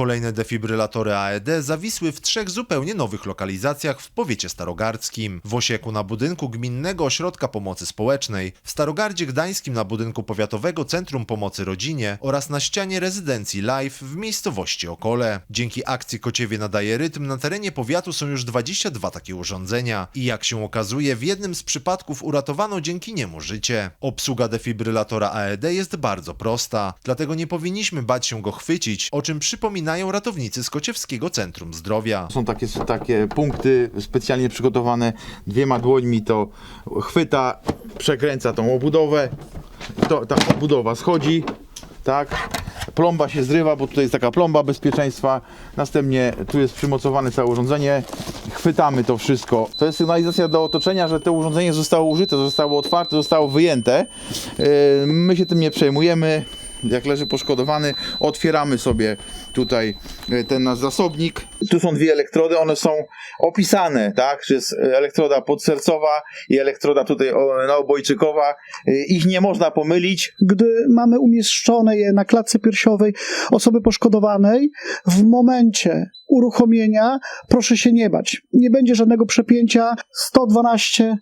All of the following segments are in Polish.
Kolejne defibrylatory AED zawisły w trzech zupełnie nowych lokalizacjach w powiecie starogardzkim. W Osieku na budynku Gminnego Ośrodka Pomocy Społecznej, w Starogardzie Gdańskim na budynku Powiatowego Centrum Pomocy Rodzinie oraz na ścianie rezydencji Life w miejscowości Okole. Dzięki akcji Kociewie nadaje rytm na terenie powiatu są już 22 takie urządzenia i jak się okazuje w jednym z przypadków uratowano dzięki niemu życie. Obsługa defibrylatora AED jest bardzo prosta, dlatego nie powinniśmy bać się go chwycić, o czym przypominają ratownicy z Kociewskiego Centrum Zdrowia. Są takie, takie punkty specjalnie przygotowane dwiema dłońmi to chwyta, przekręca tą obudowę, to, ta obudowa schodzi, tak, plomba się zrywa, bo tutaj jest taka plomba bezpieczeństwa, następnie tu jest przymocowane całe urządzenie, chwytamy to wszystko. To jest sygnalizacja do otoczenia, że to urządzenie zostało użyte, zostało otwarte, zostało wyjęte. Yy, My się tym nie przejmujemy. Jak leży poszkodowany, otwieramy sobie tutaj e, ten nasz zasobnik. Tu są dwie elektrody, one są opisane, tak? Że jest elektroda podsercowa i elektroda tutaj naobojczykowa. E, Ich nie można pomylić. gdy mamy umieszczone je na klatce piersiowej osoby poszkodowanej, w momencie uruchomienia proszę się nie bać. Nie będzie żadnego przepięcia. 112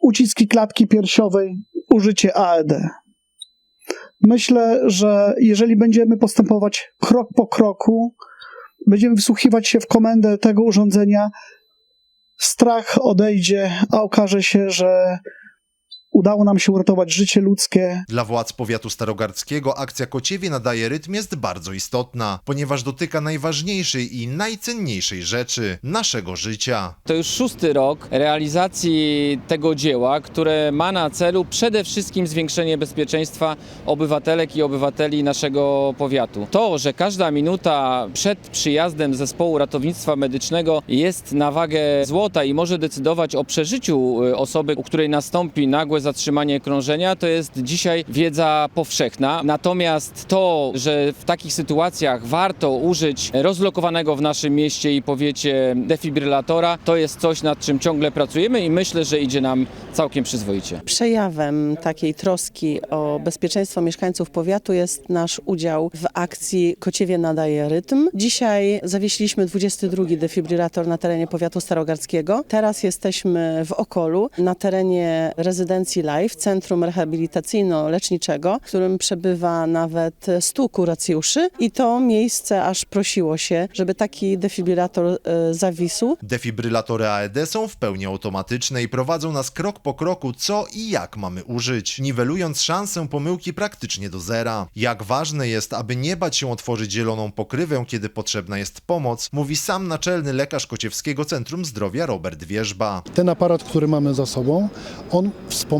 uciski klatki piersiowej, użycie AED. Myślę, że jeżeli będziemy postępować krok po kroku, będziemy wsłuchiwać się w komendę tego urządzenia, strach odejdzie, a okaże się, że udało nam się uratować życie ludzkie, Dla władz powiatu starogardzkiego akcja Kociewie nadaje rytm jest bardzo istotna, ponieważ dotyka najważniejszej i najcenniejszej rzeczy naszego życia. To już szósty rok realizacji tego dzieła, które ma na celu przede wszystkim zwiększenie bezpieczeństwa obywatelek i obywateli naszego powiatu. To, że każda minuta przed przyjazdem zespołu ratownictwa medycznego jest na wagę złota i może decydować o przeżyciu y, osoby, u której nastąpi nagłe zatrzymanie krążenia, to jest dzisiaj wiedza powszechna. Natomiast to, że w takich sytuacjach warto użyć rozlokowanego w naszym mieście i powiecie defibrylatora, to jest coś, nad czym ciągle pracujemy i myślę, że idzie nam całkiem przyzwoicie. Przejawem takiej troski o bezpieczeństwo mieszkańców powiatu jest nasz udział w akcji Kociewie nadaje rytm. Dzisiaj zawiesiliśmy 22 defibrylator na terenie powiatu starogardzkiego. Teraz jesteśmy w Okolu, na terenie rezydencji Life, centrum rehabilitacyjno-leczniczego, w którym przebywa nawet 100 kuracjuszy i to miejsce aż prosiło się, żeby taki defibrylator e, zawisł. Defibrylatory AED są w pełni automatyczne i prowadzą nas krok po kroku, co i jak mamy użyć, niwelując szansę pomyłki praktycznie do zera. Jak ważne jest, aby nie bać się otworzyć zieloną pokrywę, kiedy potrzebna jest pomoc, mówi sam naczelny lekarz Kociewskiego Centrum Zdrowia Robert Wierzba. Ten aparat, który mamy za sobą, on wspomaga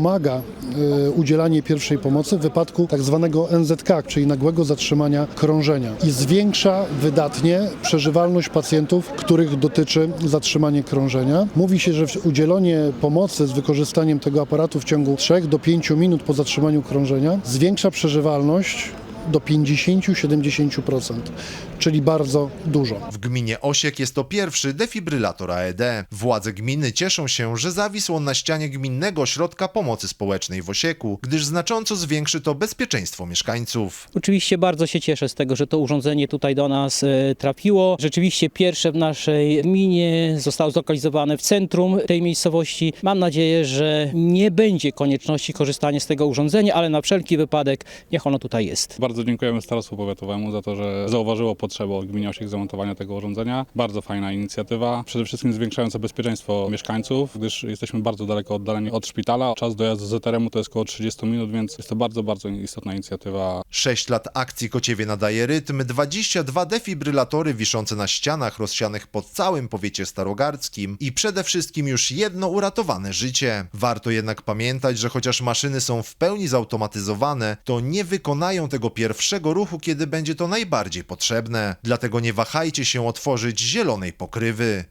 y, udzielanie pierwszej pomocy w wypadku tak zwanego NZK, czyli nagłego zatrzymania krążenia i zwiększa wydatnie przeżywalność pacjentów, których dotyczy zatrzymanie krążenia. Mówi się, że udzielenie pomocy z wykorzystaniem tego aparatu w ciągu 3 do 5 minut po zatrzymaniu krążenia zwiększa przeżywalność do 50-70%, czyli bardzo dużo. W gminie Osiek jest to pierwszy defibrylator AED. Władze gminy cieszą się, że zawisł on na ścianie Gminnego Ośrodka Pomocy Społecznej w Osieku, gdyż znacząco zwiększy to bezpieczeństwo mieszkańców. Oczywiście bardzo się cieszę z tego, że to urządzenie tutaj do nas e, trafiło. Rzeczywiście pierwsze w naszej gminie zostało zlokalizowane w centrum tej miejscowości. Mam nadzieję, że nie będzie konieczności korzystania z tego urządzenia, ale na wszelki wypadek niech ono tutaj jest. Bardzo dziękujemy Starostwu Powiatowemu za to, że zauważyło potrzebę od gminy Osiek zamontowania tego urządzenia. Bardzo fajna inicjatywa, przede wszystkim zwiększająca bezpieczeństwo mieszkańców, gdyż jesteśmy bardzo daleko oddaleni od szpitala. Czas dojazdu z ZRM-u to jest około 30 minut, więc jest to bardzo, bardzo istotna inicjatywa 6 lat akcji Kociewie nadaje rytm, 22 defibrylatory wiszące na ścianach rozsianych po całym powiecie starogardzkim i przede wszystkim już jedno uratowane życie. Warto jednak pamiętać, że chociaż maszyny są w pełni zautomatyzowane, to nie wykonają tego pierwszego ruchu, kiedy będzie to najbardziej potrzebne. Dlatego nie wahajcie się otworzyć zielonej pokrywy.